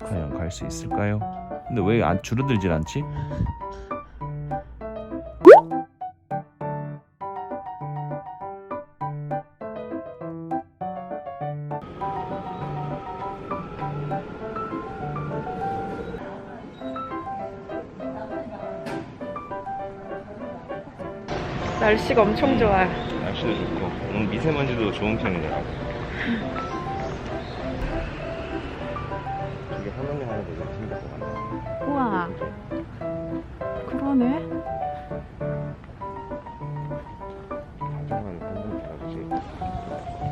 과연 갈 수 있을까요? 근데 왜 안 줄어들질 않지? 날씨가 엄청 좋아요. 날씨도 좋고 오늘 미세먼지도 좋은 편이더라고. 이 되게 생길 것 같네. 우와. 그러네.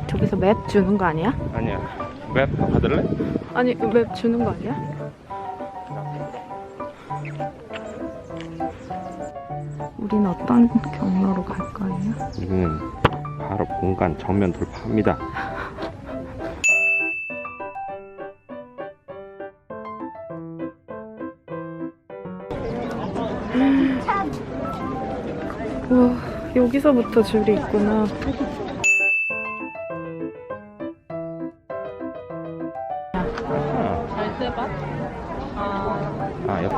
저기서 맵 주는 거 아니야? 아니야. 맵 받을래? 아니 맵 주는 거 아니야? 우린 어떤 경로로 갈 거예요? 우리는 바로 공간 정면 돌파합니다. 와 여기서부터 줄이 있구나. 아, 잘세봐. 아 아 옆에.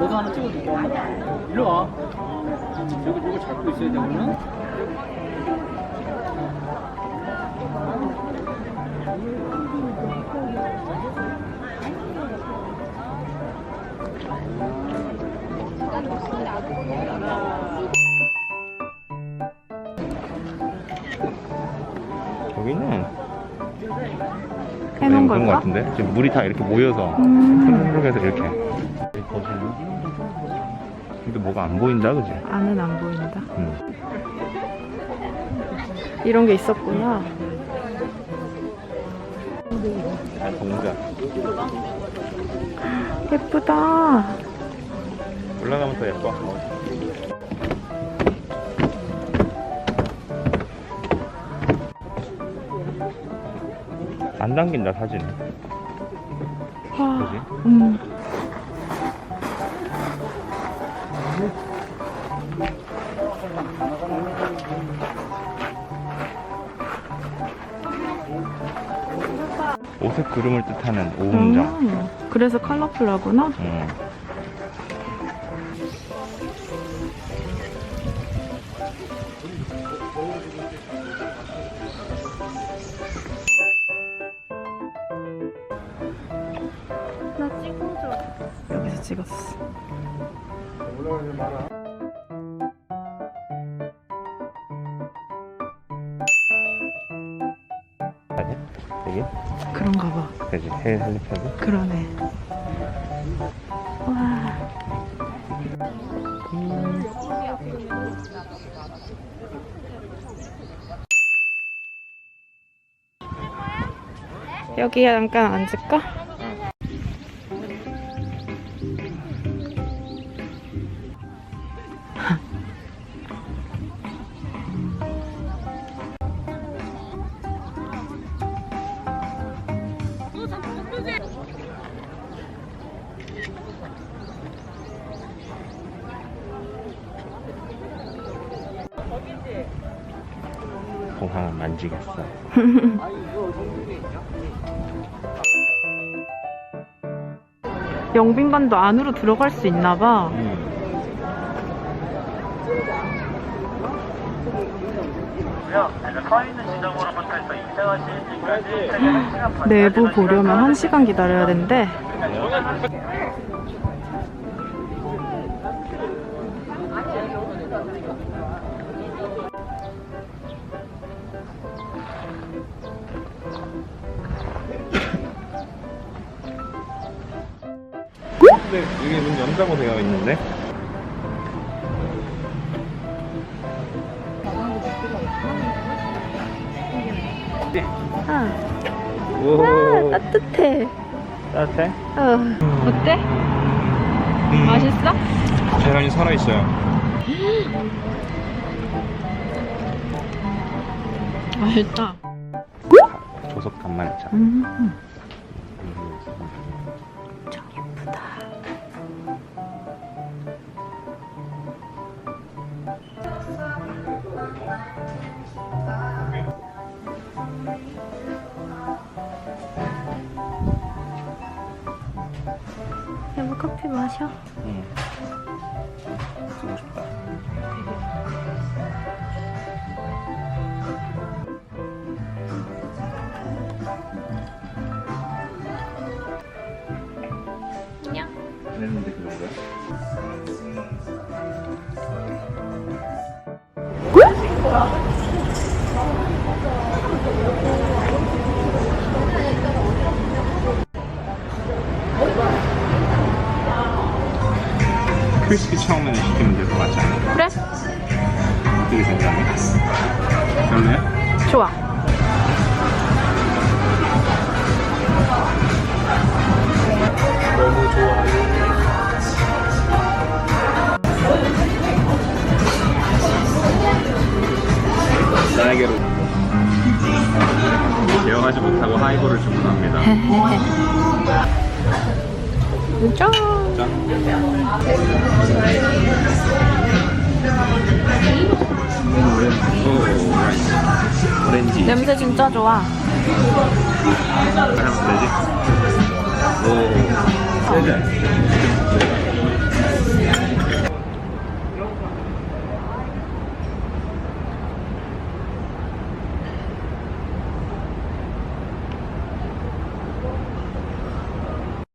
너도 하나 찍어줄게. 일로 와. 여기 이거 잡고 있어야 돼, 그러 여기는 해놓은 그런 것 걸까? 같은데 지금 물이 다 이렇게 모여서 음 흐르륵해서 이렇게. 여기 보시면 근데 뭐가 안 보인다, 그지? 안은 안 보인다. 응. 이런 게 있었구나. 동자. 예쁘다. 올라가면 더 예뻐. 안 당긴다 사진에. 와. 그지? 음. 오색 구름을 뜻하는 오음정. 음. 그래서 컬러풀하구나. 음. 나 찍어줘. 여기서 찍었어. 아니? 되게? 그런가 봐. 되지. 해 헬리패드. 그러네. 와. 여기 잠깐 앉을까? 공항은 만지겠어. 영빈관도 안으로 들어갈 수 있나 봐. 음. 서 있는 지점으로부터 해서 입장하시는 지까지 최대 1시간 반 내부 보려면 1시간 기다려야 된대. 근데 여기 문 연다고 되어 있는데? 아, 오. 아 따뜻해. 따뜻해? 어. 어때? 맛있어? 계란이 살아있어요. 맛있다. 조석 간만에 자. 음. 마셔. 응. 쓰고 싶다. 안녕. 그랬는데 그거야? 크리스피 처음에는 시키면 될 것 같지 않아? 그래? 어떻게 생각해? 별로야? 좋아. 너무 좋아요. 나에게로 제어하지 못하고 하이볼을 주문합니다. 짠. 짠. 오, 오렌지. 냄새 진짜 좋아. 하면 되지? 오, 세잔.